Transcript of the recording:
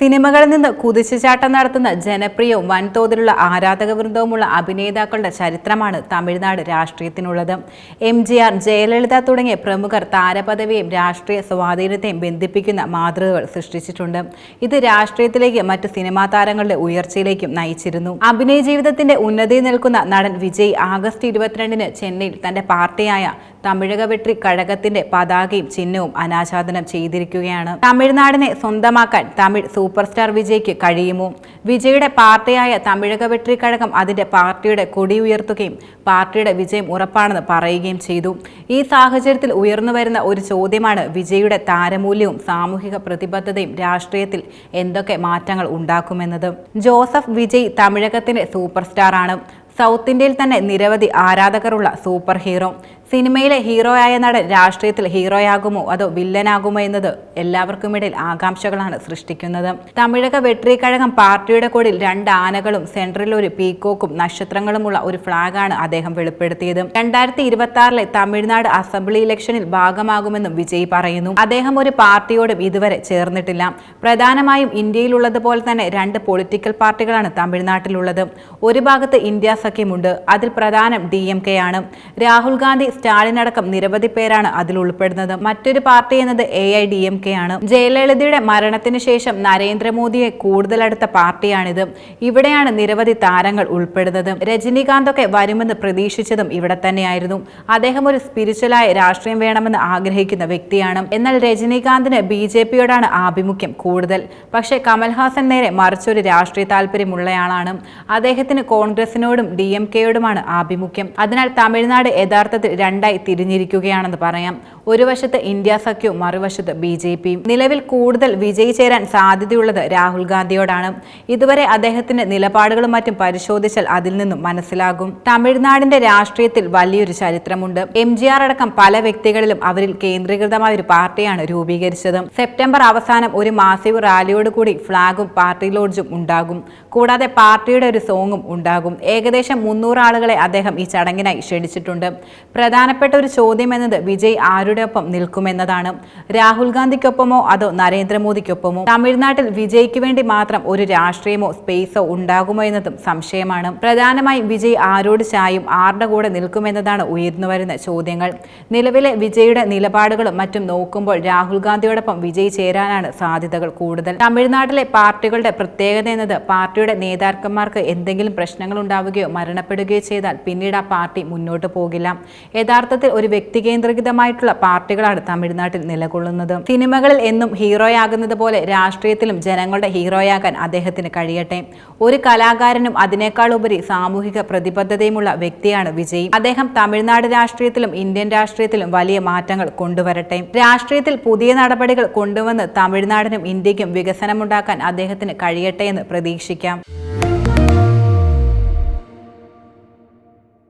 സിനിമകളിൽ നിന്ന് കുതിച്ചുചാട്ടം നടത്തുന്ന ജനപ്രിയവും വൻതോതിലുള്ള ആരാധക വൃന്ദവുമുള്ള അഭിനേതാക്കളുടെ ചരിത്രമാണ് തമിഴ്നാട് രാഷ്ട്രീയത്തിനുള്ളത്. എം ജി ആർ ജയലളിത തുടങ്ങിയ പ്രമുഖർ താരപദവിയും രാഷ്ട്രീയ സ്വാധീനത്തെയും ബന്ധിപ്പിക്കുന്ന മാതൃകകൾ സൃഷ്ടിച്ചിട്ടുണ്ട്. ഇത് രാഷ്ട്രീയത്തിലേക്ക് മറ്റ് സിനിമാ താരങ്ങളുടെ ഉയർച്ചയിലേക്കും നയിച്ചിരുന്നു. അഭിനയ ജീവിതത്തിന്റെ ഉന്നതിയിൽ നിൽക്കുന്ന നടൻ വിജയ് ആഗസ്റ്റ് ഇരുപത്തിരണ്ടിന് ചെന്നൈയിൽ തന്റെ പാർട്ടിയായ തമിഴക വെട്രി കഴകത്തിന്റെ പതാകയും ചിഹ്നവും അനാച്ഛാദനം ചെയ്തിരിക്കുകയാണ്. തമിഴ്നാടിനെ സ്വന്തമാക്കാൻ തമിഴ് സൂപ്പർ സ്റ്റാർ വിജയ്ക്ക് കഴിയുമോ? വിജയുടെ പാർട്ടിയായ തമിഴക വെട്രി കഴകം അതിന്റെ പാർട്ടിയുടെ കൊടി ഉയർത്തുകയും പാർട്ടിയുടെ വിജയം ഉറപ്പാണെന്ന് പറയുകയും ചെയ്തു. ഈ സാഹചര്യത്തിൽ ഉയർന്നു വരുന്ന ഒരു ചോദ്യമാണ് വിജയുടെ താരമൂല്യവും സാമൂഹിക പ്രതിബദ്ധതയും രാഷ്ട്രീയത്തിൽ എന്തൊക്കെ മാറ്റങ്ങൾ ഉണ്ടാക്കുമെന്നത്. ജോസഫ് വിജയ് തമിഴകത്തിന്റെ സൂപ്പർ സ്റ്റാറാണ് സൗത്ത് ഇന്ത്യയിൽ തന്നെ നിരവധി ആരാധകരുള്ള സൂപ്പർ ഹീറോ സിനിമയിലെ ഹീറോ ഹീറോയായ നടൻ രാഷ്ട്രീയത്തിൽ ഹീറോയാകുമോ അതോ വില്ലനാകുമോ എന്നത് എല്ലാവർക്കും ഇടയിൽ ആകാംക്ഷകളാണ് സൃഷ്ടിക്കുന്നത്. തമിഴക വെട്രിക്കഴകം പാർട്ടിയുടെ കൊടിയിൽ രണ്ട് ആനകളും സെൻട്രൽ ഒരു പീക്കോക്കും നക്ഷത്രങ്ങളുമുള്ള ഒരു ഫ്ളാഗാണ് അദ്ദേഹം വെളിപ്പെടുത്തിയത്. രണ്ടായിരത്തി ഇരുപത്തി ആറിലെ തമിഴ്നാട് അസംബ്ലി ഇലക്ഷനിൽ ഭാഗമാകുമെന്നും വിജയ് പറയുന്നു. അദ്ദേഹം ഒരു പാർട്ടിയോടും ഇതുവരെ ചേർന്നിട്ടില്ല. പ്രധാനമായും ഇന്ത്യയിലുള്ളതുപോലെ തന്നെ രണ്ട് പൊളിറ്റിക്കൽ പാർട്ടികളാണ് തമിഴ്നാട്ടിലുള്ളത്. ഒരു ഭാഗത്ത് ഇന്ത്യ സഖ്യമുണ്ട് അതിൽ പ്രധാനം ഡി എം കെ ആണ്. രാഹുൽ ഗാന്ധി സ്റ്റാലിൻ അടക്കം നിരവധി പേരാണ് അതിൽ ഉൾപ്പെടുന്നത്. മറ്റൊരു പാർട്ടി എന്നത് A I D M K ആണ്. ജയലളിതയുടെ മരണത്തിന് ശേഷം നരേന്ദ്രമോദിയെ കൂടുതലടുത്ത പാർട്ടിയാണിത്. ഇവിടെയാണ് നിരവധി താരങ്ങൾ ഉൾപ്പെടുന്നത്. രജനീകാന്തൊക്കെ വരുമെന്ന് പ്രതീക്ഷിച്ചതും ഇവിടെ തന്നെയായിരുന്നു. അദ്ദേഹം ഒരു സ്പിരിച്വലായ രാഷ്ട്രീയം വേണമെന്ന് ആഗ്രഹിക്കുന്ന വ്യക്തിയാണ്. എന്നാൽ രജനീകാന്തിന് ബി ജെ പിയോടാണ് ആഭിമുഖ്യം കൂടുതൽ. പക്ഷേ കമൽഹാസൻ നേരെ മറിച്ചൊരു രാഷ്ട്രീയ താല്പര്യമുള്ളയാളാണ്. അദ്ദേഹത്തിന് കോൺഗ്രസിനോടും ഡി എം കെയോടുമാണ് ആഭിമുഖ്യം. അതിനാൽ തമിഴ്നാട് യഥാർത്ഥത്തിൽ രണ്ടായി തിരിഞ്ഞിരിക്കുകയാണെന്ന് പറയാം. ഒരു വശത്ത് ഇന്ത്യ സഖ്യവും മറുവശത്ത് ബി ജെ പിയും നിലവിൽ കൂടുതൽ വിജയി ചേരാൻ സാധ്യതയുള്ളത് രാഹുൽ ഗാന്ധിയോടാണ്. ഇതുവരെ അദ്ദേഹത്തിന്റെ നിലപാടുകളും മറ്റും പരിശോധിച്ചാൽ അതിൽ നിന്നും മനസ്സിലാകും. തമിഴ്നാടിന്റെ രാഷ്ട്രീയത്തിൽ വലിയൊരു ചരിത്രമുണ്ട്. എം ജി ആർ അടക്കം പല വ്യക്തികളിലും അവരിൽ കേന്ദ്രീകൃതമായ ഒരു പാർട്ടിയാണ് രൂപീകരിച്ചത്. സെപ്റ്റംബർ അവസാനം ഒരു മാസിക റാലിയോടുകൂടി ഫ്ളാഗും പാർട്ടി ലോഡ്ജും ഉണ്ടാകും. കൂടാതെ പാർട്ടിയുടെ ഒരു സോങ്ങും ഉണ്ടാകും. ഏകദേശം മുന്നൂറ് ആളുകളെ അദ്ദേഹം ഈ ചടങ്ങിനായി ക്ഷണിച്ചിട്ടുണ്ട്. പ്രധാനപ്പെട്ട ഒരു ചോദ്യം എന്നത് വിജയ് ആരുടെ ഒപ്പം നിൽക്കുമെന്നതാണ്. രാഹുൽ ഗാന്ധിക്കൊപ്പമോ അതോ നരേന്ദ്രമോദിക്കൊപ്പമോ? തമിഴ്നാട്ടിൽ വിജയ്ക്ക് വേണ്ടി മാത്രം ഒരു രാഷ്ട്രീയമോ സ്പേസോ ഉണ്ടാകുമോ എന്നതും സംശയമാണ്. പ്രധാനമായും വിജയ് ആരോട് ചായും ആരുടെ കൂടെ നിൽക്കുമെന്നതാണ് ഉയർന്നു വരുന്ന ചോദ്യങ്ങൾ. നിലവിലെ വിജയുടെ നിലപാടുകളും മറ്റും നോക്കുമ്പോൾ രാഹുൽ ഗാന്ധിയോടൊപ്പം വിജയ് ചേരാനാണ് സാധ്യതകൾ കൂടുതൽ. തമിഴ്നാട്ടിലെ പാർട്ടികളുടെ പ്രത്യേകത എന്നത് പാർട്ടിയുടെ നേതാക്കന്മാർക്ക് എന്തെങ്കിലും പ്രശ്നങ്ങൾ ഉണ്ടാവുകയോ മരണപ്പെടുകയോ ചെയ്താൽ പിന്നീട് ആ പാർട്ടി മുന്നോട്ട് പോകില്ല. യഥാർത്ഥത്തിൽ ഒരു വ്യക്തി കേന്ദ്രീകൃതമായിട്ടുള്ള പാർട്ടികളാണ് തമിഴ്നാട്ടിൽ നിലകൊള്ളുന്നത്. സിനിമകളിൽ എന്നും ഹീറോയാകുന്നത് പോലെ രാഷ്ട്രീയത്തിലും ജനങ്ങളുടെ ഹീറോയാകാൻ അദ്ദേഹത്തിന് കഴിയട്ടെ. ഒരു കലാകാരനും അതിനേക്കാൾ ഉപരി സാമൂഹിക പ്രതിബദ്ധതയുമുള്ള വ്യക്തിയാണ് വിജയ്. അദ്ദേഹം തമിഴ്നാട് രാഷ്ട്രീയത്തിലും ഇന്ത്യൻ രാഷ്ട്രീയത്തിലും വലിയ മാറ്റങ്ങൾ കൊണ്ടുവരട്ടെ. രാഷ്ട്രീയത്തിൽ പുതിയ നടപടികൾ കൊണ്ടുവന്ന് തമിഴ്നാടിനും ഇന്ത്യക്കും വികസനമുണ്ടാക്കാൻ അദ്ദേഹത്തിന് കഴിയട്ടെ എന്ന് പ്രതീക്ഷിക്കാം. таке.